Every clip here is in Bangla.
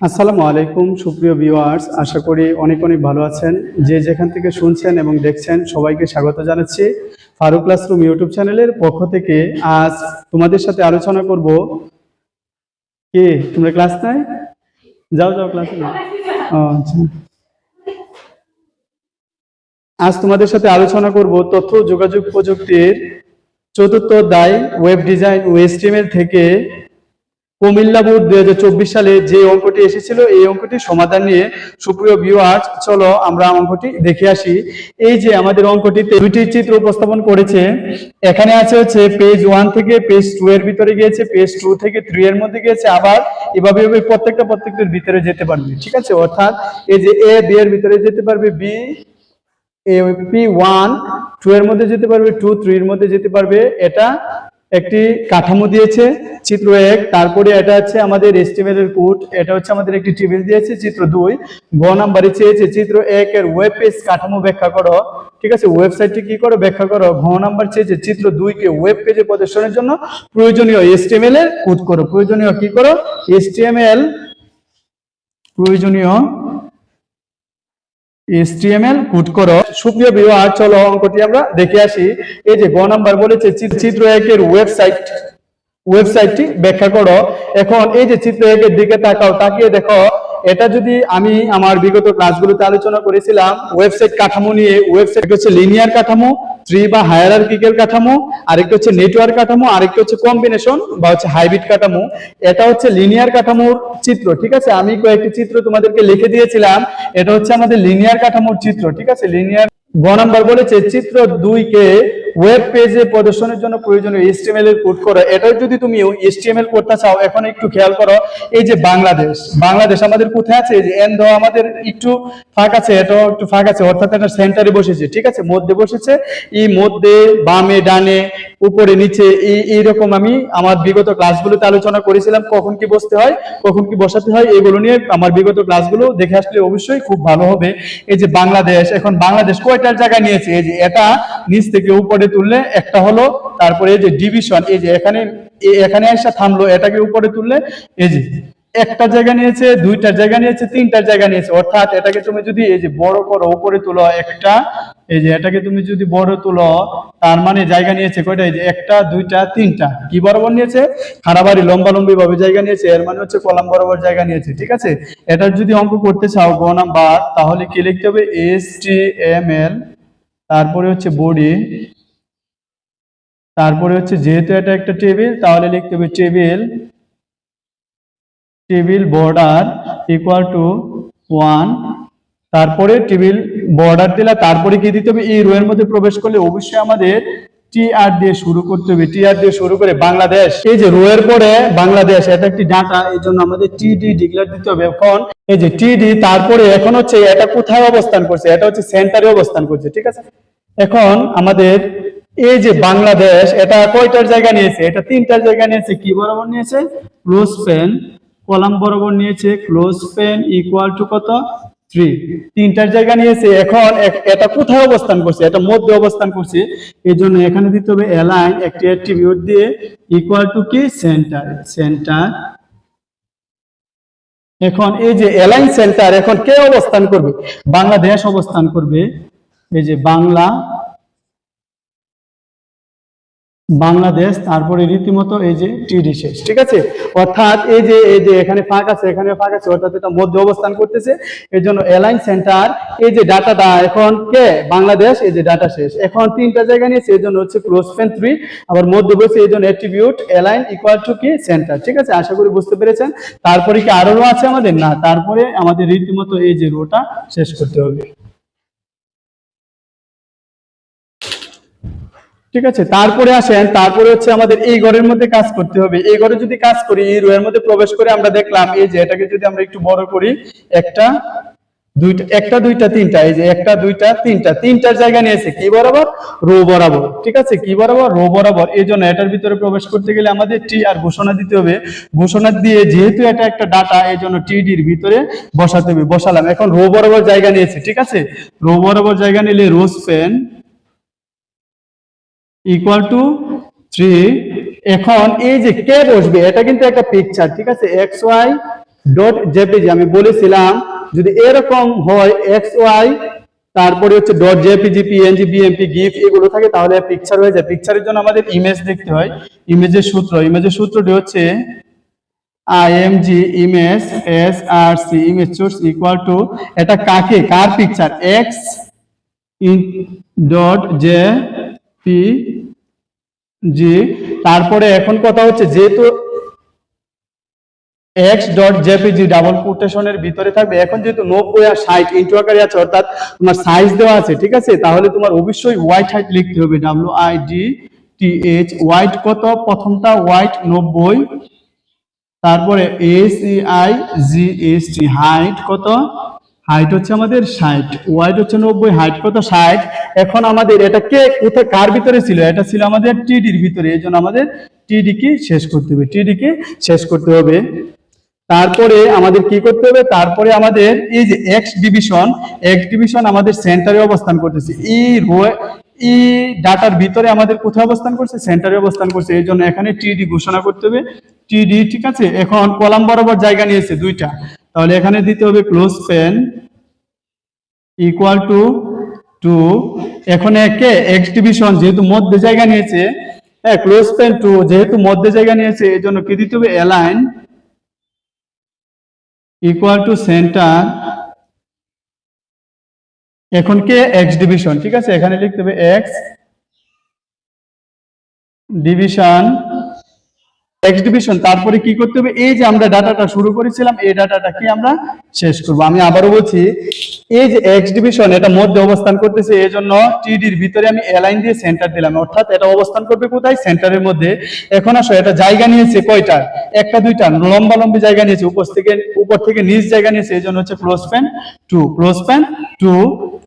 আসসালামু আলাইকুম, সুপ্রিয় ভিউয়ার্স আশা করি অনেক অনেক ভালো আছেন। যে যেখান থেকে শুনছেন এবং দেখছেন, সবাইকে স্বাগত জানাচ্ছি ফারুক ক্লাসরুম ইউটিউব চ্যানেলের পক্ষ থেকে। আজ তোমাদের সাথে আলোচনা করব কে? তোমরা ক্লাস নাই? যাও যাও ক্লাস আচ্ছা। আজ তোমাদের সাথে আলোচনা করব তথ্য যোগাযোগ প্রযুক্তির চতুর্থ দায় ওয়েব ডিজাইন ও HTML থেকে কুমিল্লা বোর্ড দুই হাজার চব্বিশ সালে যে অঙ্কটি এসেছিল, এই অঙ্কটির সমাধান নিয়ে সুপ্রিয় ভিউয়ার্স চলো আমরা অঙ্কটি দেখে আসি। এই যে আমাদের অঙ্কটিতে দুইটি চিত্র উপস্থাপন করেছে, এখানে আছে হচ্ছে পেজ ওয়ান থেকে পেজ টু এর ভিতরে গিয়েছে পেজ টু থেকে থ্রি এর মধ্যে গিয়েছে, আবার এভাবে প্রত্যেকটা প্রত্যেকটার ভিতরে যেতে পারবে, ঠিক আছে? অর্থাৎ এই যে এ বি এর ভিতরে যেতে পারবে B A P one two এর মধ্যে যেতে পারবে টু থ্রি এর মধ্যে যেতে পারবে, এটা একটি কাঠামো দিয়েছে, চিত্র এক। তারপরে এটা হচ্ছে আমাদের এস্টিমেল এর কোড। এটা হচ্ছে আমাদের একটি টেবিল দিয়েছে, চিত্র দুই। গ নাম্বারে চেয়েছে, চিত্র এক এর ওয়েব পেজ কাঠামো ব্যাখ্যা করো। ঠিক আছে ওয়েবসাইটটি কি করো? ব্যাখ্যা করো। ঘ নাম্বার চেয়েছে, চিত্র দুই কে ওয়েব পেজে প্রদর্শনের জন্য প্রয়োজনীয় এস্টিমেল এর কোড করো। প্রয়োজনীয় কি করো? এস্টিএমএল প্রয়োজনীয় HTML কোড করো সুপ্রিয় ভিউয়ার চলো অঙ্কটি আমরা দেখে আসি। এই যে গ নাম্বার বলেছে, চিত্র একের ওয়েবসাইট ওয়েবসাইটটি ব্যাখ্যা করো। এখন এই যে চিত্র একের দিকে তাকাও, তাকিয়ে দেখো, এটা যদি আমি আমার বিগত ক্লাসগুলোতে আলোচনা করেছিলাম ওয়েবসাইট কাঠামো নিয়ে ওয়েবসাইট হচ্ছে লিনিয়ার কাঠামো। ট্রি বা হায়ারার্কিক্যাল কাঠামো, আরেকটা হচ্ছে নেটওয়ার্ক কাঠামো, আরেকটা হচ্ছে কম্বিনেশন বা হচ্ছে হাইব্রিড কাঠামো। এটা হচ্ছে লিনিয়ার কাঠামোর চিত্র, ঠিক আছে? আমি কয়েকটি চিত্র তোমাদেরকে লিখে দিয়েছিলাম। এটা হচ্ছে আমাদের লিনিয়ার কাঠামোর চিত্র, ঠিক আছে? লিনিয়ার গ নাম্বার বলেছে, চিত্র দুই কে ওয়েব পেজে প্রদর্শনের জন্য প্রয়োজনীয় HTML এর কোড করো। এটা যদি তুমি HTML করতে চাও, এখন একটু খেয়াল করো, এই যে বাংলাদেশ বাংলাদেশ আমাদের কোথায় আছে? যে এন দেওয়া আমাদের একটু ফাঁক আছে, এটাও একটু ফাঁক আছে, অর্থাৎ এটা সেন্টারে বসেছে, ঠিক আছে? মধ্যে বসেছে, এই মধ্যে, বামে, ডানে, উপরে, নিচে, এই, এইরকম আমি আমার বিগত ক্লাসগুলোতে আলোচনা করেছিলাম, কখন কি বসতে হয়, কখন কি বসাতে হয়, এগুলো নিয়ে আমার বিগত ক্লাসগুলো দেখে আসলে অবশ্যই খুব ভালো হবে। এই যে বাংলাদেশ, এখন বাংলাদেশ কয়টার জায়গা নিয়েছে। এই যে এটা নিচ থেকে উপরে তুললে একটা হলো, তারপরে এই যে ডিভিশন এই যে এখানে এখানে এসে থামলো, এটাকে উপরে তুললে এই যে একটা জায়গা নিয়েছে, দুইটা জায়গা নিয়েছে, তিনটা জায়গা নিয়েছে। অর্থাৎ এটাকে তুমি যদি এই যে বড় করো, উপরে তুলো একটা এই যে এটাকে তুমি যদি বড় তুলো, তার মানে জায়গা নিয়েছে কয়টা? এই যে একটা, দুইটা, তিনটা। কি বরাবর নিয়েছে? খাড়াবাড়ি লম্বা লম্বি ভাবে জায়গা নিয়েছে। এর মানে হচ্ছে কলাম বরাবর জায়গা নিয়েছে, ঠিক আছে? এটার যদি অঙ্ক করতে চাও, গ নাম্বার, তাহলে কি লিখতে হবে? এস টি এম এল তারপরে হচ্ছে বডি তারপরে হচ্ছে যেহেতু এটা একটা টেবিল তাহলে লিখতে হবে table table border equal to one তারপরে টেবিল বর্ডার দিলা তারপরে কি দিতে হবে? এই রোয়ের মধ্যে প্রবেশ করলে অবশ্যই আমাদের টি আর দিয়ে শুরু করতে হবে। টি আর দিয়ে শুরু করে বাংলাদেশ। এই যে রো এর পরে বাংলাদেশ, এটা একটি ডাটা এই জন্য আমাদের টি ডি ডিক্লেয়ার দিতে হবে। এখন এই যে টি ডি তারপরে এখন হচ্ছে এটা কোথায় অবস্থান করছে? এটা হচ্ছে সেন্টারে অবস্থান করছে, ঠিক আছে? এখন আমাদের এই যে বাংলাদেশ, এটা কয়টার জায়গা নিয়েছে? এটা তিনটার জায়গা নিয়েছে, কি বরাবর নিয়েছে? ক্লোজ পেন কলাম বরাবর নিয়েছে। ক্লোজ পেন ইকুয়াল টু কত? থ্রি তিনটার জায়গা নিয়েছে। এখন এটা কোথায় অবস্থান করছে? এটা মধ্যে অবস্থান করছে। এই জন্য এখানে দিতে হবে অ্যালাইন একটি অ্যাট্রিবিউট দিয়ে ইকুয়াল টু কি? সেন্টার সেন্টার এখন এই যে অ্যালাইন সেন্টার এখন কে অবস্থান করবে? বাংলাদেশ অবস্থান করবে। এই যে বাংলা বাংলাদেশ, তারপরে রীতিমতো এই যে টিডি শেষ, ঠিক আছে? অর্থাৎ এই যে এই যে এখানে ফাঁক আছে এখানে ফাঁক আছে, অর্থাৎ এটা মধ্যে অবস্থান করতেছে। এই জন্য অ্যালাইন সেন্টার এই যে ডাটাটা এখন কে? বাংলাদেশ, এই যে ডাটা শেষ। এখন তিনটা জায়গা নিয়েছে, এই জন্য হচ্ছে ক্লোজ পেন থ্রি আবার মধ্যে বসে এই জন্য অ্যাট্রিবিউট অ্যালাইন ইকুয়াল টু কি? সেন্টার ঠিক আছে? আশা করি বুঝতে পেরেছেন। তারপরে কি আরও আছে আমাদের? না, তারপরে আমাদের রীতিমতো এই যে রোটা শেষ করতে হবে। ঠিক আছে? তারপরে আসেন, তারপরে হচ্ছে আমাদের এই ঘরের মধ্যে কাজ করতে হবে। এই ঘরে যদি কাজ করি, এই রোয়ের মধ্যে প্রবেশ করে আমরা দেখলাম, এই যে এটাকে যদি আমরা একটু বড় করি, একটা, দুইটা একটা, দুইটা, তিনটা, এই যে একটা, দুইটা, তিনটা, তিনটার জায়গা নিয়েছে, কি বরাবর? রো বরাবর, ঠিক আছে? কি বরাবর? রো বরাবর। এই জন্য এটার ভিতরে প্রবেশ করতে গেলে আমাদের টি আর ঘোষণা দিতে হবে। ঘোষণা দিয়ে যেহেতু এটা একটা ডাটা, এই জন্য টিডির ভিতরে বসাতে হবে। বসালাম। এখন রো বরাবর জায়গা নিয়েছে, ঠিক আছে? রো বরাবর জায়গা নিলে rowspan equal to three এখন এই যে কে বসবে, এটা কিন্তু একটা পিকচার ঠিক আছে? এক্স ওয়াই ডট জেপিজি আমি বলেছিলাম, যদি এরকম হয় এক্স ওয়াই তারপরে হচ্ছে dot JPG PNG BMP GIF এগুলো থাকে, তাহলে পিকচার হয়ে যায়। পিকচারের জন্য আমাদের ইমেজ দেখতে হয়। ইমেজের সূত্র ইমেজের সূত্রটি হচ্ছে img R C image source equal to এটা কাকে? কার picture X in dot J P G, তারপরে এখন কথা হচ্ছে যেহেতু এক্স ডট জেপিজি ডাবল কোটেশনের ভিতরে থাকবে, এখন যেহেতু নব্বই আর ষাট ইন্টু আকারে আছে, অর্থাৎ তোমার সাইজ দেওয়া আছে, ঠিক আছে? তাহলে তোমার অবশ্যই হোয়াইট হাইট লিখতে হবে W I D T H width কত? প্রথমটা হোয়াইট নব্বই, তারপরে S E I G S T height কত? হাইট হচ্ছে আমাদের ষাট ওয়াইড হচ্ছে নব্বই হাইট কত? ষাট। এখন আমাদের এটা কে কোথায় কার ভিতরে ছিল? এটা ছিল আমাদের টিডির ভিতরে, এই জন্য আমাদের টিডি কে শেষ করতে হবে টিডি কে শেষ করতে হবে। তারপরে আমাদের কি করতে হবে? তারপরে আমাদের এই যে এক্স ডিভিশন এক্স ডিভিশন আমাদের সেন্টারে অবস্থান করতেছে। ই ই ডাটার ভিতরে আমাদের কোথায় অবস্থান করছে? সেন্টারে অবস্থান করছে। এই জন্য এখানে টিডি ঘোষণা করতে হবে। টিডি ঠিক আছে? এখন কলাম বরাবর জায়গা নিয়েছে দুইটা। তাহলে এখানে দিতে হবে colspan equal to two এখন একে এক্স ডিভিশন যেহেতু মধ্যে জায়গা নিয়েছে হ্যাঁ ক্লোজ পেন টু যেহেতু মধ্যে জায়গা নিয়েছে এই জন্য কি দিতে হবে? অ্যালাইন ইকুয়াল টু সেন্টার এখন কে? এক্স ডিভিশন ঠিক আছে? এখানে লিখতে হবে এক্স ডিভিশন এক্স ডিভিশন তারপরে কি করতে হবে? এই যে আমরা ডাটাটা শুরু করেছিলাম, এই ডাটাটা কি আমরা শেষ করব? আমি আবারও বলছি, এই যে এক্স ডিভিশন এটা মধ্যে অবস্থান করতেছে, এই জন্য টিডির ভিতরে আমি অ্যালাইন দিয়ে সেন্টার দিলাম। অর্থাৎ এটা অবস্থান করবে কোথায়? সেন্টারের মধ্যে। এখন আসো, এটা জায়গা নিয়েছে কয়টা? একটা, দুইটা লম্বা লম্বি জায়গা নিয়েছে, উপর থেকে উপর থেকে নিচ জায়গা নিয়েছে, এই জন্য হচ্ছে colspan two colspan two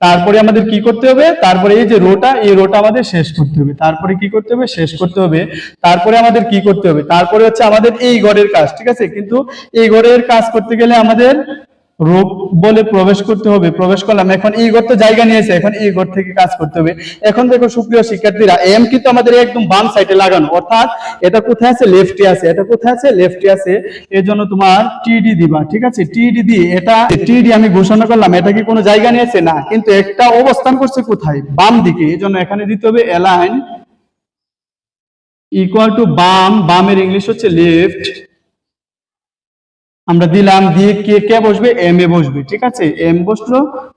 তারপরে আমাদের কি করতে হবে? তারপরে এই যে রোটা, এই রোটা আমাদের শেষ করতে হবে। তারপরে কি করতে হবে? শেষ করতে হবে। তারপরে আমাদের কি করতে হবে? তারপরে হচ্ছে আমাদের এই ঘরের কাজ, ঠিক আছে? কিন্তু এই ঘরের কাজ করতে গেলে আমাদের রোগ বলে প্রবেশ করতে হবে, প্রবেশ করলাম। এখন এই ঘর তো জায়গা নিয়েছে, এখন এই ঘর থেকে কাজ করতে হবে। এখন দেখো সুপ্রিয় শিক্ষার্থীরা, এম কিন্তু আমাদের একদম বাম সাইডে লাগানো। অর্থাৎ এটা কোথায় আছে? লেফটে আছে। এটা কোথায় আছে? লেফটে আছে। এর জন্য তোমার টিডি দিবা, ঠিক আছে? টিডি দিয়ে এটা টিডি আমি ঘোষণা করলাম, এটা কি কোনো জায়গা নিয়েছে? না, কিন্তু একটা অবস্থান করছে কোথায়? বাম দিকে। এই জন্য এখানে দিতে হবে অ্যালাইন ইকুয়াল টু বাম, বামের ইংলিশ হচ্ছে লেফট আমরা দিলাম দিয়ে কে কে বসবে? এম এ বসবে, ঠিক আছে? এম বসল,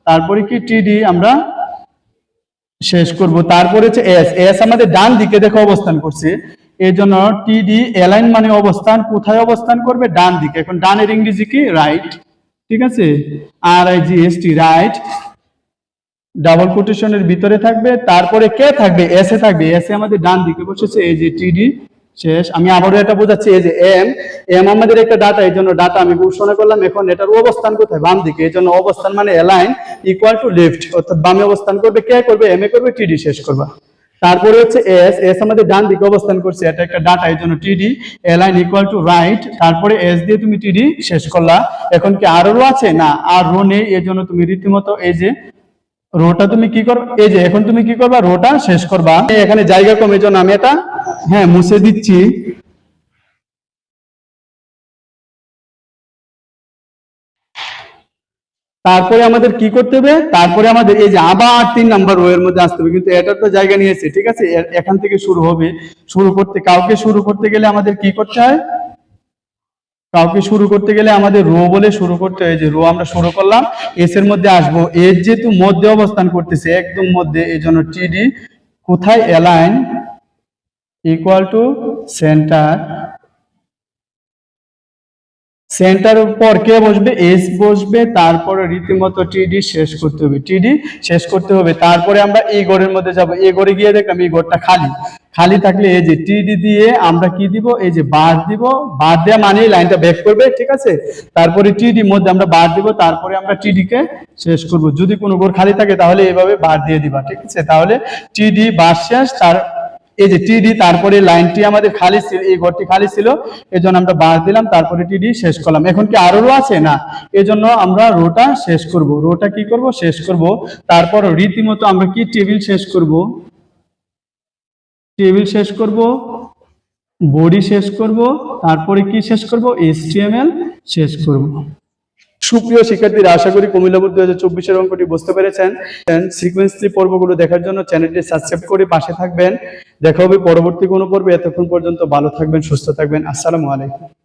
তারপরে কি টিডি আমরা শেষ করব। তারপরে হচ্ছে এস এস আমাদের ডান দিকে দেখো অবস্থান করছে। এই জন্য টিডি অ্যালাইন মানে অবস্থান, কোথায় অবস্থান করবে? ডান দিকে। এখন ডানের ইংরেজি কি? রাইট ঠিক আছে? R I G S T right double কোটেশনের ভিতরে থাকবে। তারপরে কে থাকবে? এস এ থাকবে। এস এ আমাদের ডান দিকে বসেছে, এই যে টিডি শেষ। আমি আবারও এটা বোঝাচ্ছি, এই যে এম এম আমাদের একটা ডাটা এই জন্য ডাটা আমি ঘোষণা করলাম, এখন এটার অবস্থান কোথায়? বাম দিকে। এই জন্য অবস্থান মানে অ্যালাইন ইকুয়াল টু লেফট অর্থাৎ বামে অবস্থান করবে কে করবে এম এ করবে টিডি শেষ করবা। তারপরে হচ্ছে এস এস আমাদের ডান দিকে অবস্থান করছে, এটা একটা ডাটা এই জন্য TD align equal to right তারপরে এস দিয়ে তুমি টিডি শেষ করলা। এখন কি আর রো আছে? না, আর রো নেই, এই জন্য তুমি রীতিমতো এই যে রোটা তুমি কি করবে? এই যে এখন তুমি কি করবা? রোটা শেষ করবা। এখানে জায়গা কমে জন্য আমি এটা হ্যাঁ মুছে দিচ্ছি। তারপরে আমাদের কি করতে হবে? তারপরে আমাদের এই যে আবার তিন নাম্বার রো এর মধ্যে আসতে হবে। কিন্তু এটা তো জায়গা নিয়েছে, ঠিক আছে? এখান থেকে শুরু হবে। শুরু করতে, কাউকে শুরু করতে গেলে আমাদের কি করতে হয়? কাউকে শুরু করতে গেলে আমাদের রো বলে শুরু করতে হয়। যে রো আমরা শুরু করলাম এস এর মধ্যে আসব। এর যেহেতু মধ্যে অবস্থান করতেছে, একদম মধ্যে, এই জন্য টিডি কোথায় অ্যালাইন ইকুয়াল টু সেন্টার সেন্টারের পর কে বসবে? এস বসবে। তারপরে রীতিমতো টিডি শেষ করতে হবে। টিডি শেষ করতে হবে। তারপরে আমরা এই ঘরের মধ্যে যাব। এই ঘরে গিয়ে দেখলাম এই ঘরটা খালি। খালি থাকলে এই যে টিডি দিয়ে আমরা কি দিব? এই যে বার দিব। বার দেওয়া মানে লাইনটা ব্যাক করবে, ঠিক আছে? তারপরে টিডি মধ্যে আমরা বার দিব। তারপরে আমরা টিডি কে শেষ করব। যদি কোনো ঘর খালি থাকে, তাহলে এইভাবে বার দিয়ে দিবা, ঠিক আছে? তাহলে টিডি বার শেষ। তার এই যে টিডি তারপরে লাইনটি আমাদের খালি ছিল, এই ঘরটি খালি ছিল এই জন্য আমরা বার দিলাম, তারপরে টিডি শেষ করলাম। এখন কি আরও রো আছে? না। এই জন্য আমরা রোটা শেষ করব। রোটা কি করব? শেষ করব। তারপর রীতিমতো আমরা কি টেবিল শেষ করব? টেবিল শেষ করব, বডি শেষ করব, তারপরে কি শেষ করব? এসটিএমএল শেষ করব। সুপ্রিয় শিক্ষার্থীরা, আশা করি কুমিল্লা বোর্ড দুই হাজার চব্বিশের অঙ্কটি বুঝতে পেরেছেন। সিকুয়েন্সলি পর্বগুলো দেখার জন্য চ্যানেলটি সাবস্ক্রাইব করে পাশে থাকবেন। দেখা হবে পরবর্তী কোনো পর্বে। এতক্ষণ পর্যন্ত ভালো থাকবেন, সুস্থ থাকবেন। আসসালামু আলাইকুম।